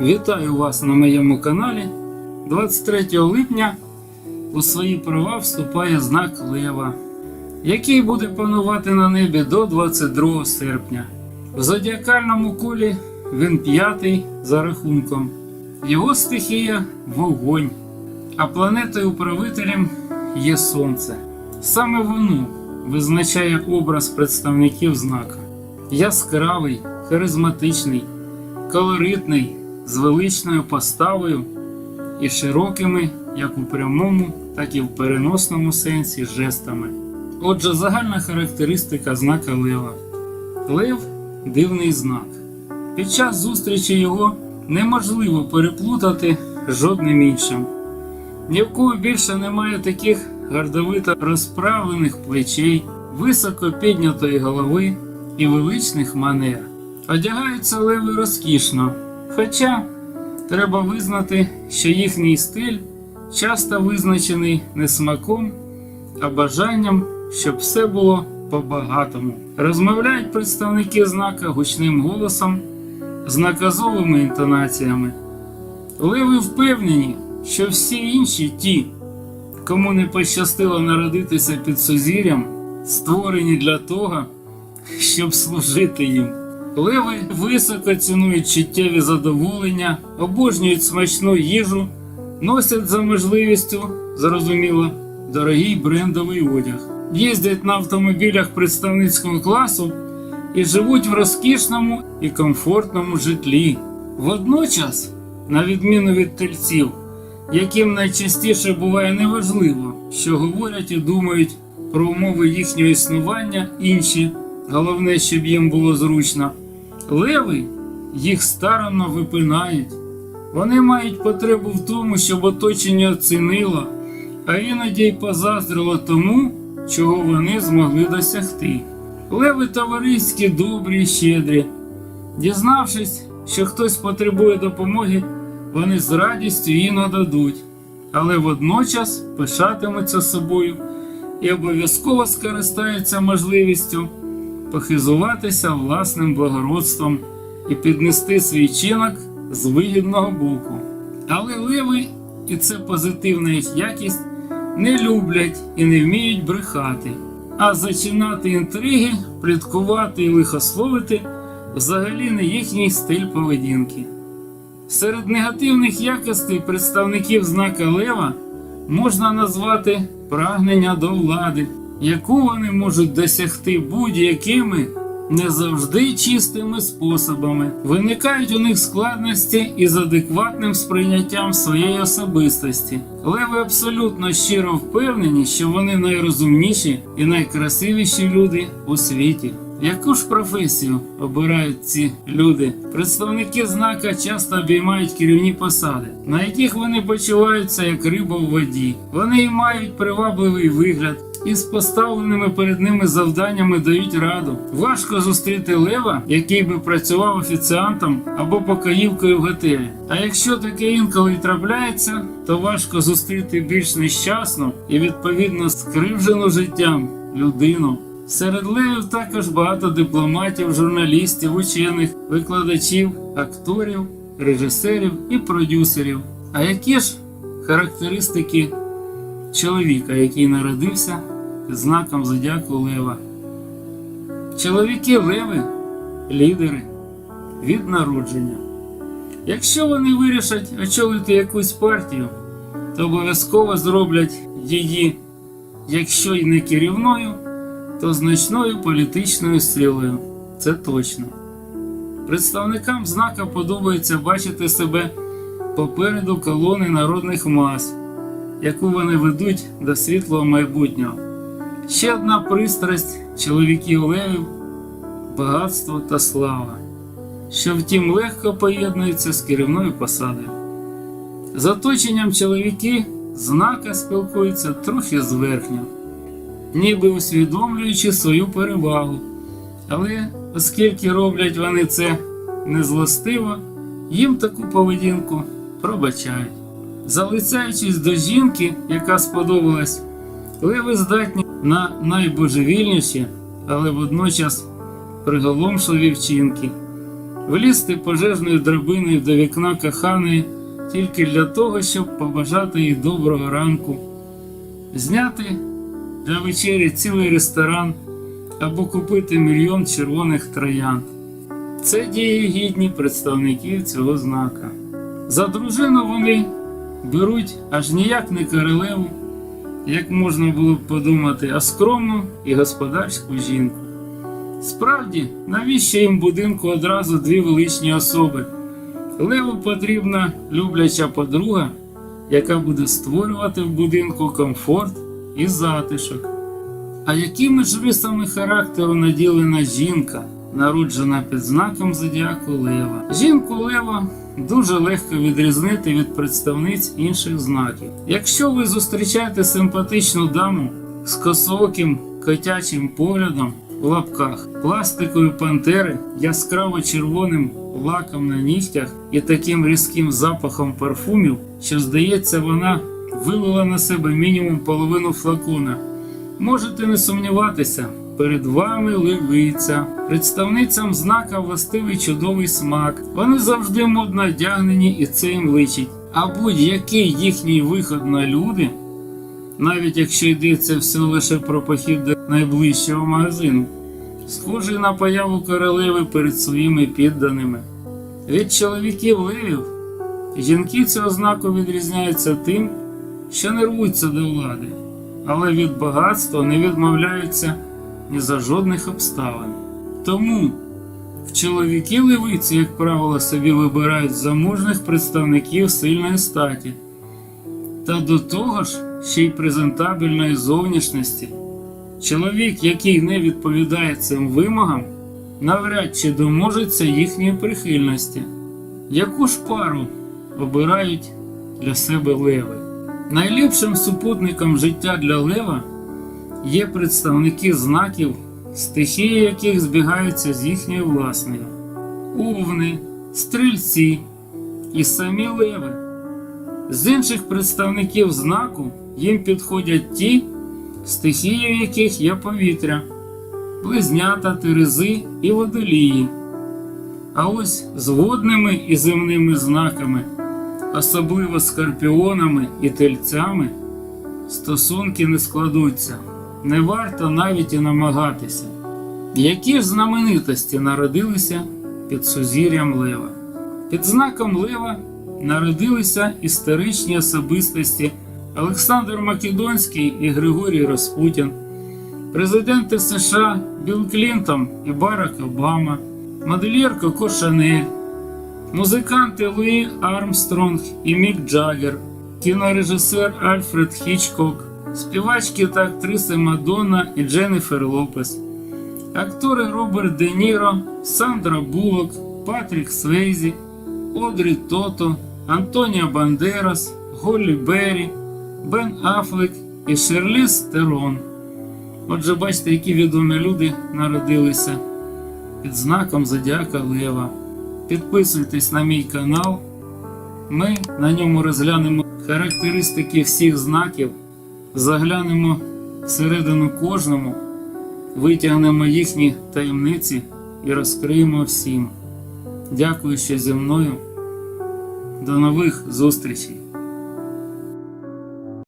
Вітаю вас на моєму каналі. 23 липня у свої права вступає знак Лева, який буде панувати на небі до 22 серпня. В зодіакальному колі він п'ятий за рахунком. Його стихія вогонь, а планетою управителем є Сонце. Саме воно визначає образ представників знака. Яскравий, харизматичний, колоритний, з величною поставою і широкими як у прямому, так і в переносному сенсі жестами. Отже, загальна характеристика знака Лева. Лев дивний знак. Під час зустрічі його неможливо переплутати жодним іншим. Ні в кого більше немає таких гордовито розправлених плечей, високо піднятої голови і величних манер. Одягаються леви розкішно, хоча треба визнати, що їхній стиль часто визначений не смаком, а бажанням, щоб все було по-багатому. Розмовляють представники знака гучним голосом з наказовими інтонаціями. Леви впевнені, що всі інші ті, кому не пощастило народитися під сузір'ям, створені для того, щоб служити їм. Леви високо цінують чуттєві задоволення, обожнюють смачну їжу, носять за можливістю, зрозуміло, дорогий брендовий одяг, їздять на автомобілях представницького класу і живуть в розкішному і комфортному житлі. Водночас, на відміну від тельців, яким найчастіше буває неважливо, що говорять і думають про умови їхнього існування інші, головне, щоб їм було зручно. Леви їх старанно випинають. Вони мають потребу в тому, щоб оточення оцінило, а іноді й позаздрило тому, чого вони змогли досягти. Леви товариські, добрі і щедрі. Дізнавшись, що хтось потребує допомоги, вони з радістю її нададуть, але водночас пишатимуться собою і обов'язково скористаються можливістю похизуватися власним благородством і піднести свій чинок з вигідного боку. Але леви, і це позитивна їх якість, не люблять і не вміють брехати, а зачинати інтриги, пліткувати і лихословити взагалі не їхній стиль поведінки. Серед негативних якостей представників знака Лева можна назвати прагнення до влади, яку вони можуть досягти будь-якими не завжди чистими способами. Виникають у них складності із адекватним сприйняттям своєї особистості. Леви абсолютно щиро впевнені, що вони найрозумніші і найкрасивіші люди у світі. Яку ж професію обирають ці люди? Представники знака часто обіймають керівні посади, на яких вони почуваються як риба в воді. Вони мають привабливий вигляд. І з поставленими перед ними завданнями дають раду. Важко зустріти лева, який би працював офіціантом або покоївкою в готелі. А якщо таке інколи й трапляється, то важко зустріти більш нещасну і відповідно скривжену життям людину. Серед левів також багато дипломатів, журналістів, учених, викладачів, акторів, режисерів і продюсерів. А які ж характеристики чоловіка, який народився знаком зодіаку Лева? Чоловіки леви лідери від народження. Якщо вони вирішать очолити якусь партію, то обов'язково зроблять її, якщо й не керівною то значною політичною силою. Це точно. Представникам знака подобається бачити себе попереду колони народних мас, яку вони ведуть до світлого майбутнього. Ще одна пристрасть чоловіків левів багатство та слава, що втім легко поєднується з керівною посадою. З оточенням чоловіки знака спілкуються трохи зверхньо ніби усвідомлюючи свою перевагу. Але оскільки роблять вони це незлостиво, їм таку поведінку пробачають. Залицяючись до жінки, яка сподобалась, леви здатні на найбожевільніші, але водночас приголомшливі вчинки. влізти пожежною драбиною до вікна коханої тільки для того, щоб побажати їй доброго ранку, зняти для вечері цілий ресторан або купити мільйон червоних троянд. Це дії гідні представників цього знака. За дружину вони беруть аж ніяк не королеву, як можна було б подумати, а скромну і господарську жінку. Справді, навіщо їм будинку одразу дві величні особи? Леву потрібна любляча подруга, яка буде створювати в будинку комфорт і затишок. А якими ж рисами характеру наділена жінка, народжена під знаком зодіаку Лева? Жінку Лева дуже легко відрізнити від представниць інших знаків. Якщо ви зустрічаєте симпатичну даму з косооким котячим поглядом в лапках, пластикової пантери, яскраво червоним лаком на нігтях і таким різким запахом парфумів, що здається, вона вилила на себе мінімум половину флакона. Можете не сумніватися, перед вами левиця, представницям знака властивий чудовий смак. Вони завжди модно одягнені і це їм личить. А будь-який їхній виход на люди, навіть якщо йдеться все лише про похід до найближчого магазину, схожий на появу королеви перед своїми підданими. Від чоловіків левів жінки цього знаку відрізняються тим, що не рвуться до влади але від багатства не відмовляються ні за жодних обставин. Тому в чоловіки левиці, як правило, собі вибирають заможних представників сильної статі, та до того ж ще й презентабельної зовнішності. Чоловік, який не відповідає цим вимогам, навряд чи доможеться їхньої прихильності. Яку ж пару обирають для себе леви? Найліпшим супутником життя для лева є представники знаків, стихії яких збігаються з їхньою власною, овни, стрільці і самі леви. З інших представників знаку їм підходять ті, стихією яких є повітря, близнята, терези і водолії. А ось з водними і земними знаками особливо скорпіонами і тельцями, стосунки не складуться, не варто навіть і намагатися. Які ж знаменитості народилися під сузір'ям Лева? Під знаком Лева народилися історичні особистості Олександр Македонський і Григорій Распутін, президенти США Білл Клінтон і Барак Обама, модельєр Коко Шанель, Музиканти Луї Армстронг і Мік Джаггер, кінорежисер Альфред Хічкок, співачки та актриси Мадонна і Дженніфер Лопес, актори Роберт Де Ніро, Сандра Буллок, Патрік Свейзі, Одрі Тото, Антонія Бандерас, Голлі Беррі, Бен Афлек і Шерліз Терон. Отже, бачите, які відомі люди народилися під знаком Зодіака Лева. Підписуйтесь на мій канал. Ми на ньому розглянемо характеристики всіх знаків, заглянемо всередину кожному, витягнемо їхні таємниці і розкриємо всім. Дякую, що зі мною. До нових зустрічей!